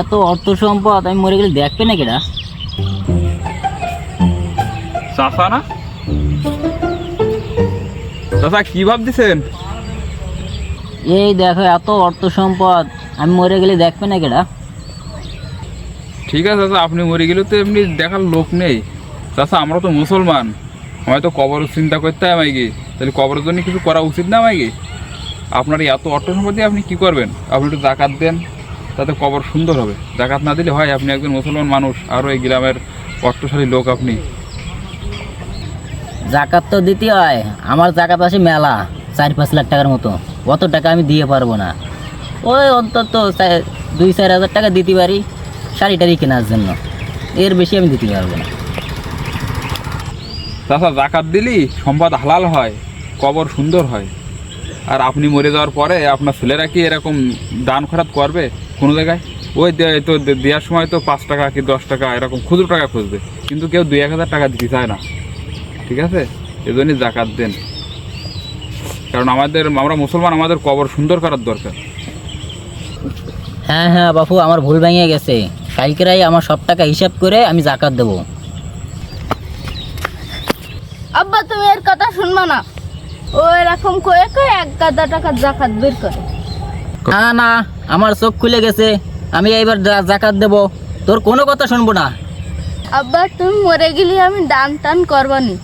এত অর্থ সম্পদ আমি মরে গেলে দেখবে না কেডা? চাষা না চাষা কি ভাবতেছেন? এই দেখো এত অর্থ সম্পদ আমি মরে গেলে দেখবে না কেডা? ঠিক আছে চাষা আপনি মরে গেলে তো এমনি দেখার লোক নেই। চাষা আমরা তো মুসলমান। আমায় তো কবরের চিন্তা করতে হয় আমায় কি তাহলে কবরের জন্য কিছু করা উচিত না আমায় কি আপনার এত অর্থ সম্পদ দিয়ে আপনি কি করবেন? আপনি একটু জাকাত দেন। তাতে কবর সুন্দর হবে। জাকাত না দিলে হয় আপনি একজন মুসলমান মানুষ আরও এই গ্রামের অর্থশালী লোক আপনি। জাকাত তো দিতে হয় আমার জাকাত আসে মেলা চার পাঁচ লাখ টাকার মতো। অত টাকা আমি দিয়ে পারব না। ওই অন্তত দুই চার হাজার টাকা দিতে পারি শাড়ি টাড়ি কেনার জন্য। এর বেশি আমি দিতে পারব না। চাষা জাকাত দিলি সম্পদ হালাল হয় কবর সুন্দর হয়। আর আপনি মরে যাওয়ার পরে আপনার ছেলেরা কি এরকম দান খরাত করবে? কোনো জায়গায়? ওই তো দেওয়ার সময় তো পাঁচ টাকা কি দশ টাকা এরকম খুচরো টাকা খুঁজবে। কিন্তু কেউ দুই এক হাজার টাকা দিতে চায় না। ঠিক আছে? এজন্যই জাকাত দেন। কারণ আমাদের আমরা মুসলমান আমাদের কবর সুন্দর করার দরকার। হ্যাঁ হ্যাঁ বাপু আমার ভুল ভেঙে গেছে। কালকেরাই আমার সব টাকা হিসাব করে আমি জাকাত দেবো। আব্বা তুমি এর কথা শুনবা না। ও এরকম কয়ে কয়ে এক গাদা টাকা জাকাত বের করে। না না আমার চোখ খুলে গেছে আমি এইবার জাকাত দেব। তোর কোনো কথা শুনব না। আব্বা তুমি মরে গেলে আমি দান টান করবনি।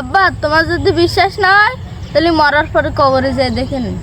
আব্বা তোমার যদি বিশ্বাস না হয় তাহলে মরার পরে কবরে যেয়ে দেখে নিন।